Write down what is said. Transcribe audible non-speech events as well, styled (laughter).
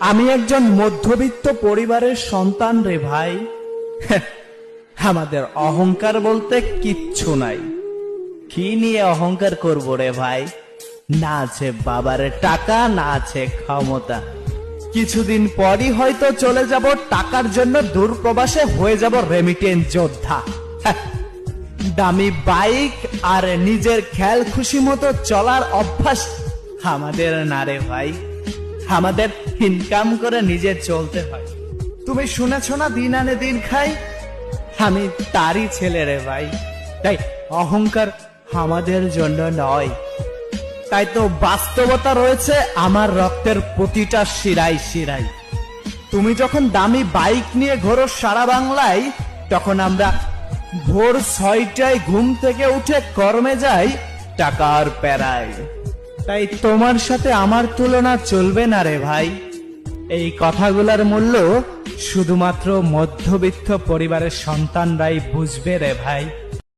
আমি একজন মধ্যবিত্ত পরিবারের সন্তান রে ভাই। (laughs) আমাদের অহংকার বলতে কিচ্ছু নাই। কি নিয়ে অহংকার করব রে ভাই? না আছে বাবার টাকা, না আছে ক্ষমতা। কিছুদিন পরই হয়তো চলে যাব, টাকার জন্য দূর প্রবাসে হয়ে যাব রেমিটেন্স যোদ্ধা। (laughs) দামি বাইক আর নিজের খেয়াল খুশি মতো চলার অভ্যাস আমাদের না রে ভাই। আমাদের ইনকাম করে নিজে চলতে হয়। তুমি শুনেছ না দিন আনে দিন খাই? আমি তারই ছেলে রে ভাই। তাই অহংকার আমাদের জন্য নয়। তাই তো বাস্তবতা রয়েছে আমার রক্তের প্রতিটা শিরাই শিরাই তুমি যখন দামি বাইক নিয়ে ঘোরো সারা বাংলায়, তখন আমরা ভোর ছয়টায় ঘুম থেকে উঠে কর্মে যাই টাকার প্যারায়। তাই তোমার সাথে আমার তুলনা চলবে না রে ভাই। এই কথাগুলোর মূল্য শুধুমাত্র মধ্যবিত্ত পরিবারের সন্তানরাই বুঝবে রে ভাই।